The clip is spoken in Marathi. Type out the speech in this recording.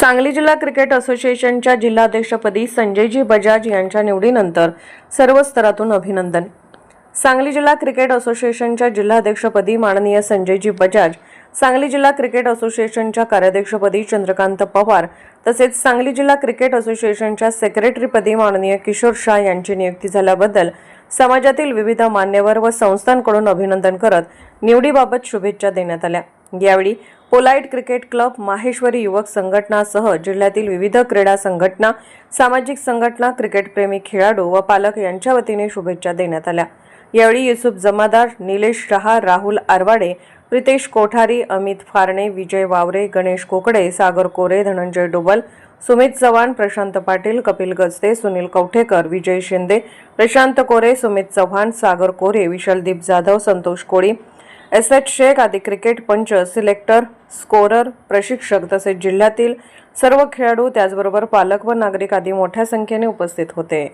सांगली जिल्हा क्रिकेट असोसिएशनच्या जिल्हाध्यक्षपदी संजयजी बजाज यांच्या निवडीनंतर सर्व स्तरातून अभिनंदन. सांगली जिल्हा क्रिकेट असोसिएशनच्या जिल्हाध्यक्षपदी माननीय संजयजी बजाज सांगली जिल्हा क्रिकेट असोसिएशनच्या कार्याध्यक्षपदी चंद्रकांत पवार तसेच सांगली जिल्हा क्रिकेट असोसिएशनच्या सेक्रेटरीपदी माननीय किशोर शाह यांची नियुक्ती झाल्याबद्दल समाजातील विविध मान्यवर व संस्थांकडून अभिनंदन करत निवडीबाबत शुभेच्छा देण्यात आल्या. यावेळी पोलाईट क्रिकेट क्लब माहेश्वरी युवक संघटनासह जिल्ह्यातील विविध क्रीडा संघटना सामाजिक संघटना क्रिकेटप्रेमी खेळाडू व पालक यांच्या वतीने शुभेच्छा देण्यात आल्या. यावेळी युसुफ जमादार निलेश शहा राहुल आरवाडे प्रितेश कोठारी अमित फारणे विजय वावरे गणेश कोकडे सागर कोरे धनंजय डोबल सुमित चव्हाण प्रशांत पाटील कपिल गजते सुनील कवठेकर विजय शिंदे प्रशांत कोरे सुमित चव्हाण सागर कोरे विशालदीप जाधव संतोष कोळी एस एच शेख आदी क्रिकेट पंच सिलेक्टर स्कोरर प्रशिक्षक तसेच जिल्ह्यातील सर्व खेळाडू त्याचबरोबर पालक व नागरिक आदी मोठ्या संख्येने उपस्थित होते.